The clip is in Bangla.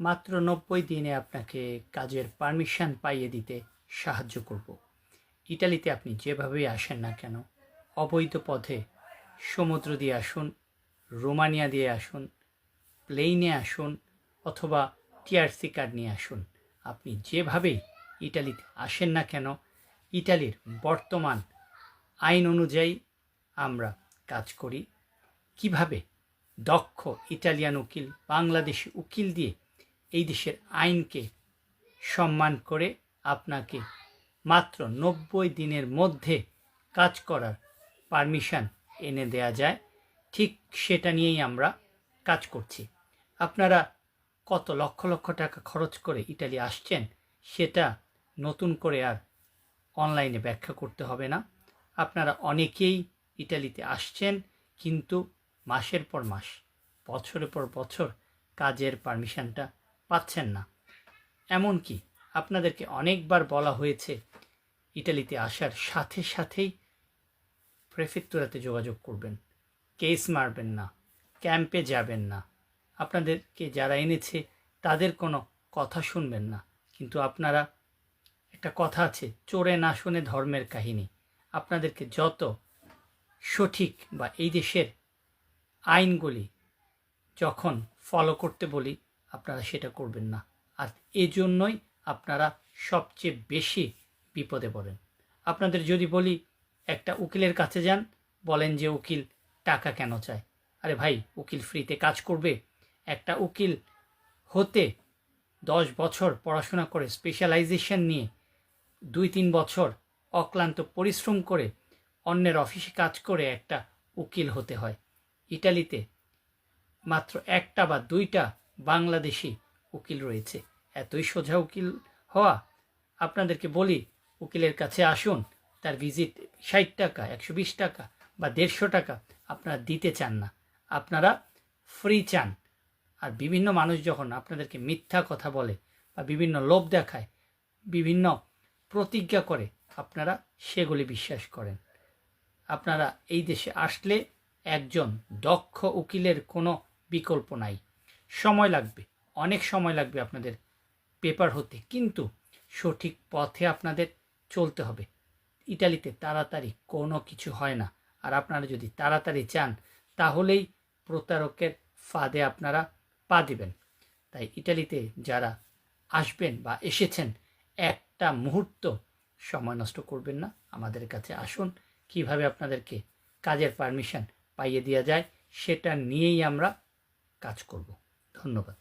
মাত্র নব্বই দিনে আপনাকে কাজের পারমিশন পাইয়ে দিতে সাহায্য করব। ইটালিতে আপনি যেভাবেই আসেন না কেন, অবৈধ পথে সমুদ্র দিয়ে আসুন, রোমানিয়া দিয়ে আসুন প্লেনে আসুন অথবা টিআরসি কার্ড নিয়ে আসুন, আপনি যেভাবেই ইটালিতে আসেন না কেন, ইটালির বর্তমান আইন অনুযায়ী আমরা কাজ করি। কীভাবে দক্ষ ইটালিয়ান উকিল, বাংলাদেশি উকিল দিয়ে এই দেশের আইনকে সম্মান করে আপনাকে মাত্র নব্বই দিনের মধ্যে কাজ করার পারমিশন এনে দেয়া যায়। ঠিক সেটা নিয়েই আমরা কাজ করছি। আপনারা কত লক্ষ লক্ষ টাকা খরচ করে ইটালি আসছেন, সেটা নতুন করে আর অনলাইনে ব্যাখ্যা করতে হবে না। আপনারা অনেকেই ইটালিতে আসছেন, কিন্তু মাসের পর মাস, বছরের পর বছর কাজের পারমিশনটা পাচ্ছেন না। এমনকি আপনাদেরকে অনেকবার বলা হয়েছে, ইটালিতে আসার সাথে সাথেই প্রেফেক্টুরাতে যোগাযোগ করবেন। কেস মারবেন না, ক্যাম্পে যাবেন না। আপনাদেরকে যারা এনেছে, তাদের কোনো কথা শুনবেন না। কিন্তু আপনারা, একটা কথা আছে, চোরে না শুনে ধর্মের কাহিনী। আপনাদেরকে যত সঠিক বা এই দেশের আইনগুলি যখন ফলো করতে বলি আপনারা সেটা করবেন না। আর এজন্যই আপনারা সবচেয়ে বেশি বিপদে পড়েন। আপনাদের যদি বলি, একটা উকিলের কাছে যান, বলেন যে উকিল টাকা কেন চায়? আরে ভাই, উকিল ফ্রিতে কাজ করবে। একটা উকিল হতে দশ বছর পড়াশোনা করে স্পেশালাইজেশন নিয়ে দুই তিন বছর অক্লান্ত পরিশ্রম করে অন্যের অফিসে কাজ করে একটা উকিল হতে হয়। ইটালিতে মাত্র একটা বা দুইটা বাংলাদেশি উকিল রয়েছে। এতই সোজা উকিল হওয়া, আপনাদেরকে বলি, উকিলের কাছে আসুন, তার ভিজিট ষাট টাকা, একশো বিশ টাকা বা দেড়শো টাকা আপনারা দিতে চান না। আপনারা ফ্রি চান। আর বিভিন্ন মানুষ যখন আপনাদেরকে মিথ্যা কথা বলে বা বিভিন্ন লোভ দেখায়, বিভিন্ন প্রতিজ্ঞা করে, আপনারা সেগুলি বিশ্বাস করেন। আপনারা এই দেশে আসলে একজন দক্ষ উকিলের কোনো বিকল্প নাই। সময় লাগবে, অনেক সময় লাগবে আপনাদের পেপার হতে। কিন্তু সঠিক পথে আপনাদের চলতে হবে। ইটালিতে তাড়াতাড়ি কোনো কিছু হয় না। আর আপনারা যদি তাড়াতাড়ি চান, তাহলেই প্রতারকের ফাঁদে আপনারা পা দিবেন। তাই ইটালিতে যারা আসবেন বা এসেছেন, একটা মুহূর্ত সময় নষ্ট করবেন না। আমাদের কাছে আসুন, কীভাবে আপনাদেরকে কাজের পারমিশন পাইয়ে দেওয়া যায়, সেটা নিয়েই আমরা কাজ করব। ধন্যবাদ